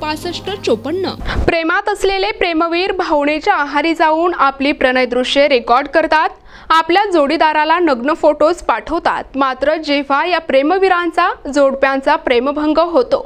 पासष्ट चोपन्न. प्रेमात असलेले प्रेमवीर भावनेच्या आहारी जाऊन आपली प्रणय दृश्ये रेकॉर्ड करतात. आपल्या जोडीदाराला नग्न फोटोज पाठवतात. मात्र जेव्हा या प्रेमवीरांचा जोडप्यांचा प्रेमभंग होतो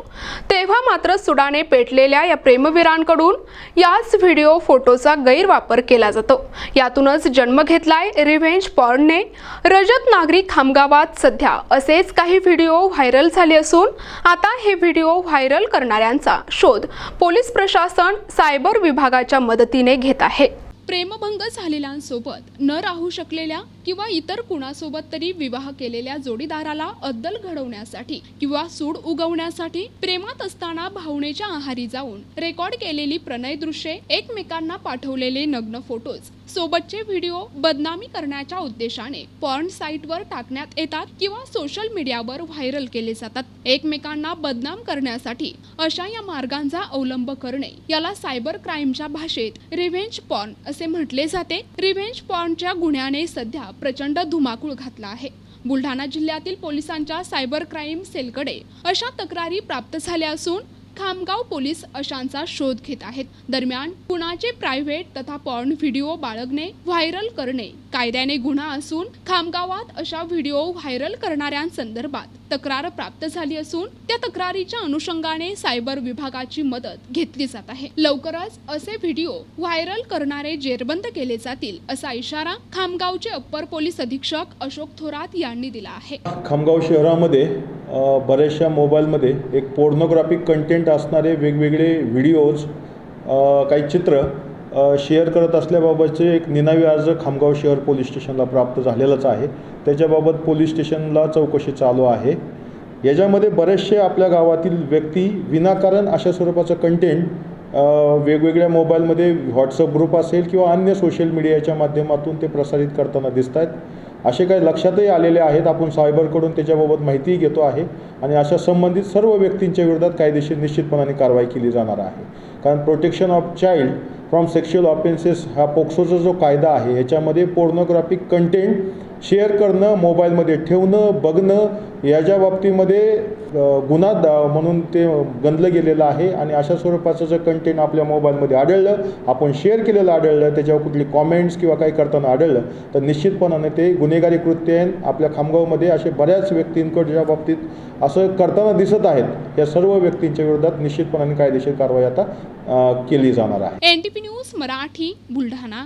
तेव्हा मात्र सुडाने पेटलेल्या या प्रेमवीरांकडून याच व्हिडिओ फोटोचा गैरवापर केला जातो. यातूनच जन्म घेतलाय रिव्हेंज पॉर्नने. रजत नागरी खामगावात सध्या असेच काही व्हिडिओ व्हायरल झाले असून आता हे व्हिडिओ व्हायरल करणाऱ्यांचा शोध पोलीस प्रशासन सायबर विभागाच्या मदतीने घेत आहे. प्रेमभंग झालेल्यांसोबत न राहू शकलेल्या किंवा इतर कुणासोबत तरी विवाह केलेल्या जोडीदाराला अद्दल घडवण्यासाठी किंवा सूड उगवण्यासाठी प्रेमात असताना भावनेच्या आहारी जाऊन रेकॉर्ड केलेली प्रणय दृश्ये एकमेकांना पाठवलेले नग्न फोटोज सोबतचे व्हिडिओ बदनामी करण्याच्या उद्देशाने पॉर्न साईटवर टाकण्यात येतात किंवा सोशल मीडियावर व्हायरल केले जातात. एकमेकांना बदनाम करण्यासाठी अशा या मार्गांचा अवलंब करणे याला सायबर क्राईमच्या भाषेत रिव्हेंज पॉर्न असे म्हटले जाते. रिव्हेंज पॉर्नच्या गुन्ह्याने सध्या प्रचंड धुमाकूळ घातला आहे. बुलढाणा जिल्ह्यातील पोलिसांच्या सायबर क्राईम सेलकडे अशा तक्रारी प्राप्त झाल्या असून खामगाव पोलीस अशांचा शोध घेत आहेत. दरम्यान कुणाचे प्रायव्हेट तथा पॉर्न व्हिडिओ बाळगणे व्हायरल करणे कायद्याने गुन्हा असून खामगावात अशा व्हिडिओ व्हायरल करणाऱ्यांसंदर्भात तक्रार प्राप्त झाली असून त्या तक्रारीच्या अनुषंगाने सायबर विभागाची मदत घेतली जात आहे. लवकरच असे व्हिडिओ व्हायरल करणारे जेरबंद केले जातील असा इशारा खामगावचे अप्पर पोलीस अधीक्षक अशोक थोरात यांनी दिला आहे. खामगाव शहरामध्ये बऱ्याचशा मोबाईलमध्ये एक पोर्नोग्राफिक कंटेंट असणारे वेगवेगळे व्हिडिओज काही चित्र शेअर करत असल्याबाबतचे एक निनावी अर्ज खामगाव शहर पोलीस स्टेशनला प्राप्त झालेलाच आहे. त्याच्याबाबत पोलीस स्टेशनला चौकशी चालू आहे. याच्यामध्ये बरेचसे आपल्या गावातील व्यक्ती विनाकारण अशा स्वरूपाचं कंटेंट वेगवेगळ्या मोबाईलमध्ये व्हॉट्सअप ग्रुप असेल किंवा अन्य सोशल मीडियाच्या माध्यमातून ते प्रसारित करताना दिसत आहेत असे काही लक्षातही आलेले आहेत. आपण सायबरकडून त्याच्याबाबत माहितीही घेतो आहे आणि अशा संबंधित सर्व व्यक्तींच्या विरोधात कायदेशीर निश्चितपणाने कारवाई केली जाणार आहे. कारण protection of child from sexual offences हा पोक्सोचा जो कायदा आहे याच्यामध्ये पोर्नोग्राफिक कंटेंट शेअर करणं मोबाईलमध्ये ठेवणं बघणं याच्या बाबतीमध्ये गुन्हा दा म्हणून ते गणलं गेलेलं आहे आणि अशा स्वरूपाचं जर कंटेंट आपल्या मोबाईलमध्ये आढळलं आपण शेअर केलेलं आढळलं त्याच्यावर कुठली कॉमेंट्स किंवा काही करताना आढळलं तर निश्चितपणाने ते गुन्हेगारी कृत्य आहे. आपल्या खामगावमध्ये असे बऱ्याच व्यक्तींकडच्या बाबतीत असं करताना दिसत आहेत या सर्व व्यक्तींच्या विरोधात निश्चितपणाने कायदेशीर कारवाई आता केली जाणार आहे. N news Marathi Buldhana.